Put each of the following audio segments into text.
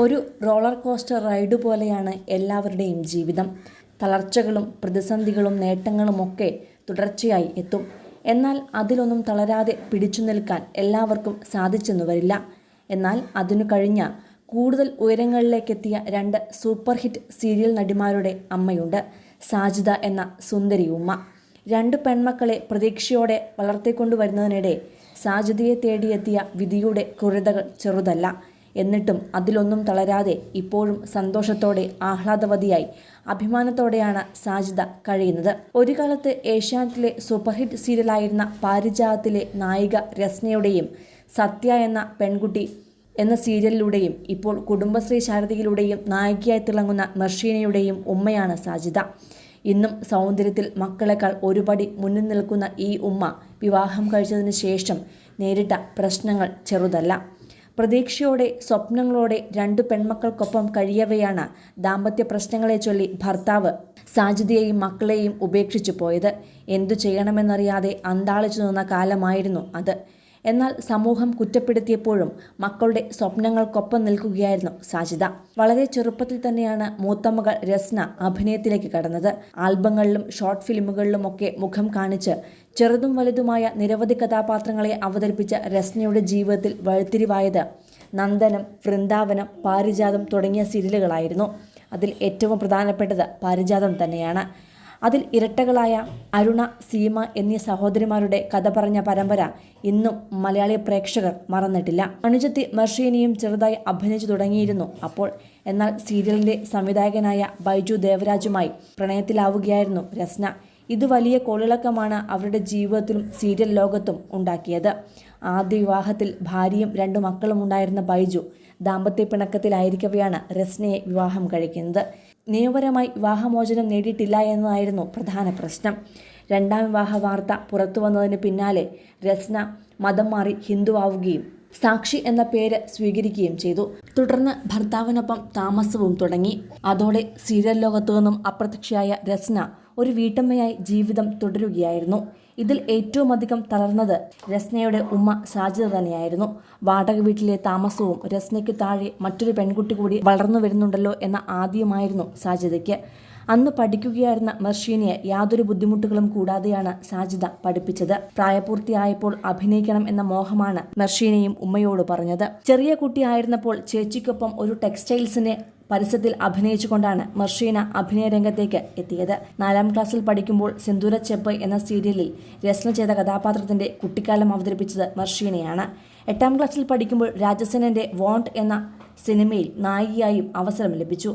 ഒരു roller coaster ride പോലെയാണ് എല്ലാവരുടെയും ജീവിതം. തളർച്ചകളും പ്രതിസന്ധികളും നേട്ടങ്ങളുമൊക്കെ തുടർച്ചയായി എത്തും. എന്നാൽ അതിലൊന്നും തളരാതെ പിടിച്ചു നിൽക്കാൻ എല്ലാവർക്കും സാധിച്ചെന്നു വരില്ല. എന്നാൽ അതിനു കഴിഞ്ഞ കൂടുതൽ ഉയരങ്ങളിലേക്കെത്തിയ രണ്ട് സൂപ്പർ ഹിറ്റ് സീരിയൽ നടിമാരുടെ അമ്മയുണ്ട് സാജിദ എന്ന സുന്ദരി ഉമ്മ. രണ്ട് പെൺമക്കളെ പ്രതീക്ഷയോടെ വളർത്തിക്കൊണ്ടുവരുന്നതിനിടെ സാജിദയെ തേടിയെത്തിയ വിധിയുടെ ക്രൂരതകൾ ചെറുതല്ല. എന്നിട്ടും അതിലൊന്നും തളരാതെ ഇപ്പോഴും സന്തോഷത്തോടെ ആഹ്ലാദവതിയായി. അഭിമാനത്തോടെയാണ് സാജിദ കഴിയുന്നത്. ഒരു കാലത്ത് ഏഷ്യാനെറ്റിലെ സൂപ്പർഹിറ്റ് സീരിയലായിരുന്ന പാരിജാതത്തിലെ നായിക രസ്നയുടെയും സത്യ എന്ന പെൺകുട്ടി എന്ന സീരിയലിലൂടെയും ഇപ്പോൾ കുടുംബശ്രീ ശാരദയിലൂടെയും നായികയായി തിളങ്ങുന്ന മെർഷീനയുടെയും ഉമ്മയാണ് സാജിദ. ഇന്നും സൗന്ദര്യത്തിൽ മക്കളെക്കാൾ ഒരുപടി മുന്നിൽ നിൽക്കുന്ന ഈ ഉമ്മ വിവാഹം കഴിച്ചതിന് ശേഷം നേരിട്ട പ്രശ്നങ്ങൾ ചെറുതല്ല. പ്രതീക്ഷയോടെ സ്വപ്നങ്ങളോടെ രണ്ടു പെൺമക്കൾക്കൊപ്പം കഴിയവെയാണ് ദാമ്പത്യ പ്രശ്നങ്ങളെ ചൊല്ലി ഭർത്താവ് സാജിദയെയും മക്കളെയും ഉപേക്ഷിച്ചു പോയത്. എന്തു ചെയ്യണമെന്നറിയാതെ അന്താളിച്ചു നിന്ന കാലമായിരുന്നു അത്. എന്നാൽ സമൂഹം കുറ്റപ്പെടുത്തിയപ്പോഴും മക്കളുടെ സ്വപ്നങ്ങൾക്കൊപ്പം നിൽക്കുകയായിരുന്നു സാജിദ. വളരെ ചെറുപ്പത്തിൽ തന്നെയാണ് മൂത്തമകൾ രസ്ന അഭിനയത്തിലേക്ക് കടന്നത്. ആൽബങ്ങളിലും ഷോർട്ട് ഫിലിമുകളിലുമൊക്കെ മുഖം കാണിച്ച് ചെറുതും വലുതുമായ നിരവധി കഥാപാത്രങ്ങളെ അവതരിപ്പിച്ച രസ്നയുടെ ജീവിതത്തിൽ വഴിത്തിരിവായത് നന്ദനം വൃന്ദാവനം പാരിജാതം തുടങ്ങിയ സീരിയലുകളായിരുന്നു. അതിൽ ഏറ്റവും പ്രധാനപ്പെട്ടത് പാരിജാതം തന്നെയാണ്. അതിൽ ഇരട്ടകളായ അരുണ സീമ എന്നീ സഹോദരിമാരുടെ കഥ പറഞ്ഞ പരമ്പര ഇന്നും മലയാളി പ്രേക്ഷകർ മറന്നിട്ടില്ല. അണുജത്തി മർഷീനിയും ചെറുതായി അഭിനയിച്ചു തുടങ്ങിയിരുന്നു അപ്പോൾ. എന്നാൽ സീരിയലിന്റെ സംവിധായകനായ ബൈജു ദേവരാജുമായി പ്രണയത്തിലാവുകയായിരുന്നു രസ്ന. ഇത് വലിയ കോളിളക്കമാണ് അവരുടെ ജീവിതത്തിലും സീരിയൽ ലോകത്തും ഉണ്ടാക്കിയത്. ആദ്യ വിവാഹത്തിൽ ഭാര്യയും രണ്ടു മക്കളും ഉണ്ടായിരുന്ന ബൈജു ദാമ്പത്യ പിണക്കത്തിലായിരിക്കവെയാണ് രസ്നയെ വിവാഹം കഴിക്കുന്നത്. നിയമപരമായി വിവാഹമോചനം നേടിയിട്ടില്ല എന്നതായിരുന്നു പ്രധാന പ്രശ്നം. രണ്ടാം വിവാഹ വാർത്ത പുറത്തു വന്നതിന് പിന്നാലെ രസ്ന മതം മാറി ഹിന്ദുവാവുകയും സാക്ഷി എന്ന പേര് സ്വീകരിക്കുകയും ചെയ്തു. തുടർന്ന് ഭർത്താവിനൊപ്പം താമസവും തുടങ്ങി. അതോടെ സീരിയൽ ലോകത്തു നിന്നും അപ്രത്യക്ഷയായ രസ്ന ഒരു വീട്ടമ്മയായി ജീവിതം തുടരുകയായിരുന്നു. ഇതിൽ ഏറ്റവും അധികം തളർന്നത് രസ്നയുടെ ഉമ്മ സാജിദ തന്നെയായിരുന്നു. വാടക വീട്ടിലെ താമസവും രസ്നയ്ക്ക് താഴെ മറ്റൊരു പെൺകുട്ടി കൂടി വളർന്നു വരുന്നുണ്ടല്ലോ എന്ന ആദ്യമായിരുന്നു സാജിദയ്ക്ക്. അന്ന് പഠിക്കുകയായിരുന്ന മെർഷീനിയെ യാതൊരു ബുദ്ധിമുട്ടുകളും കൂടാതെയാണ് സാജിദ പഠിപ്പിച്ചത്. പ്രായപൂർത്തിയായപ്പോൾ അഭിനയിക്കണം എന്ന മോഹമാണ് മർഷീനയും ഉമ്മയോട് പറഞ്ഞത്. ചെറിയ കുട്ടിയായിരുന്നപ്പോൾ ചേച്ചിക്കൊപ്പം ഒരു ടെക്സ്റ്റൈൽസിനെ പരസ്യത്തിൽ അഭിനയിച്ചുകൊണ്ടാണ് മർഷീന അഭിനയ രംഗത്തേക്ക് എത്തിയത്. നാലാം ക്ലാസ്സിൽ പഠിക്കുമ്പോൾ സിന്ദൂര ചെപ്പ് എന്ന സീരിയലിൽ രസ്ന ചെയ്ത കഥാപാത്രത്തിന്റെ കുട്ടിക്കാലം അവതരിപ്പിച്ചത് മെർഷീനയാണ്. എട്ടാം ക്ലാസ്സിൽ പഠിക്കുമ്പോൾ രാജസേനന്റെ വോണ്ട് എന്ന സിനിമയിൽ നായികയായും അവസരം ലഭിച്ചു.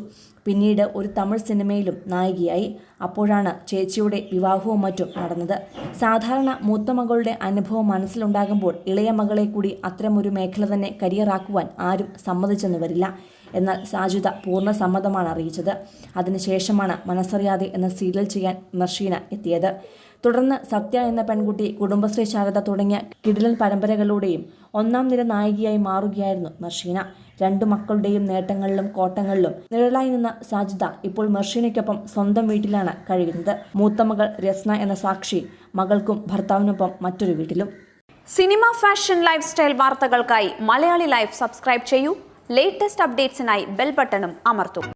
പിന്നീട് ഒരു തമിഴ് സിനിമയിലും നായികയായി. അപ്പോഴാണ് ചേച്ചിയുടെ വിവാഹവും മറ്റും നടന്നത്. സാധാരണ മൂത്ത മകളുടെ അനുഭവം മനസ്സിലുണ്ടാകുമ്പോൾ ഇളയ മകളെ കൂടി അത്തരമൊരു മേഖല തന്നെ കരിയറാക്കുവാൻ ആരും സമ്മതിച്ചെന്ന് വരില്ല. എന്നാൽ സാജുത പൂർണ സമ്മതമാണ് അറിയിച്ചത്. അതിനുശേഷമാണ് മനസ്സറിയാതെ എന്ന സീരിയൽ ചെയ്യാൻ മർഷീന എത്തിയത്. തുടർന്ന് സത്യ എന്ന പെൺകുട്ടി കുടുംബശ്രീ ശാരദ തുടങ്ങിയ കിടിലൻ പരമ്പരകളുടെയും ഒന്നാം നിര നായികയായി മാറുകയായിരുന്നു മർഷീന. രണ്ടു മക്കളുടെയും നേട്ടങ്ങളിലും കോട്ടങ്ങളിലും നിഴലായി നിന്ന സാജിദ ഇപ്പോൾ മെർഷീനയ്ക്കൊപ്പം സ്വന്തം വീട്ടിലാണ് കഴിയുന്നത്. മൂത്ത മകൾ രസ്ന എന്ന സാക്ഷി മകൾക്കും ഭർത്താവിനൊപ്പം മറ്റൊരു വീട്ടിലും. സിനിമ ഫാഷൻ ലൈഫ് സ്റ്റൈൽ വാർത്തകൾക്കായി മലയാളി ലൈഫ് സബ്സ്ക്രൈബ് ചെയ്യൂ. ലേറ്റസ്റ്റ് അപ്ഡേറ്റ്സിനായി ബെൽ ബട്ടണും അമർത്തും.